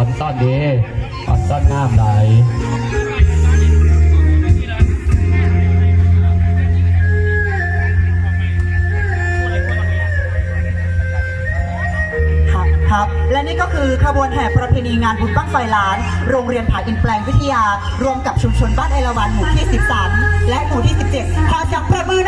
อนซ่อนดีอ่อนซ่อนงามไหลครับครับและนี่ก็คือขบวนแห่ประเพณีงานบุญบั้งไฟล้าน โรงเรียนผาอินแปลงวิทยา รวมกับชุมชนบ้านไอละวันหมู่ที่ 13 และหมู่ที่ 17ขอเสียงประมือ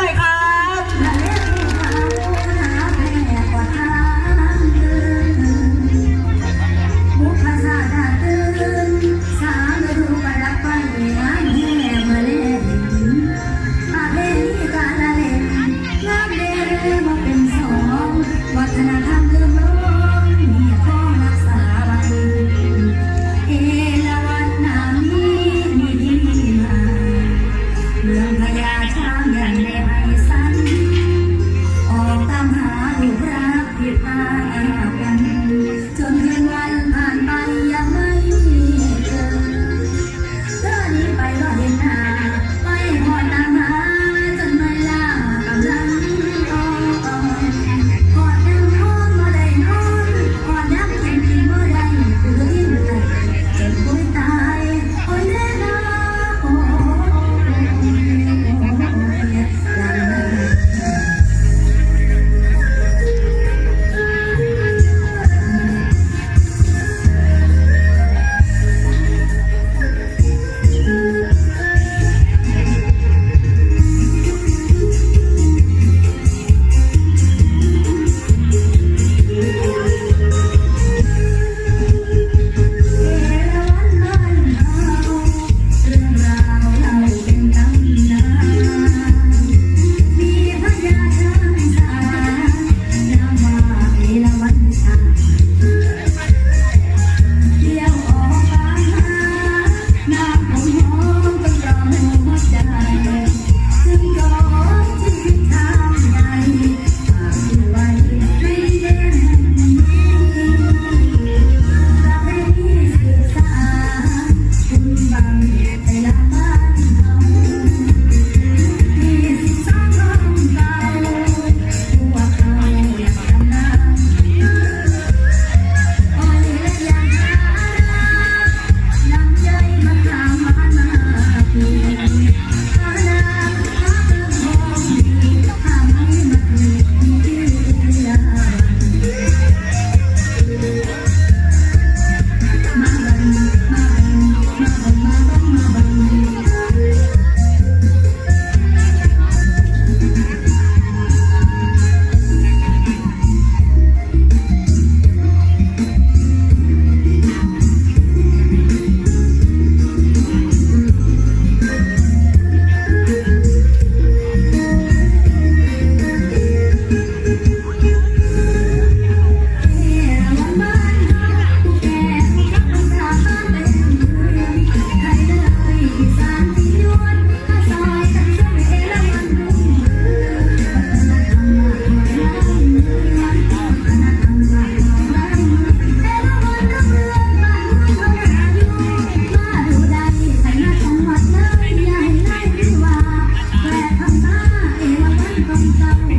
คำสั่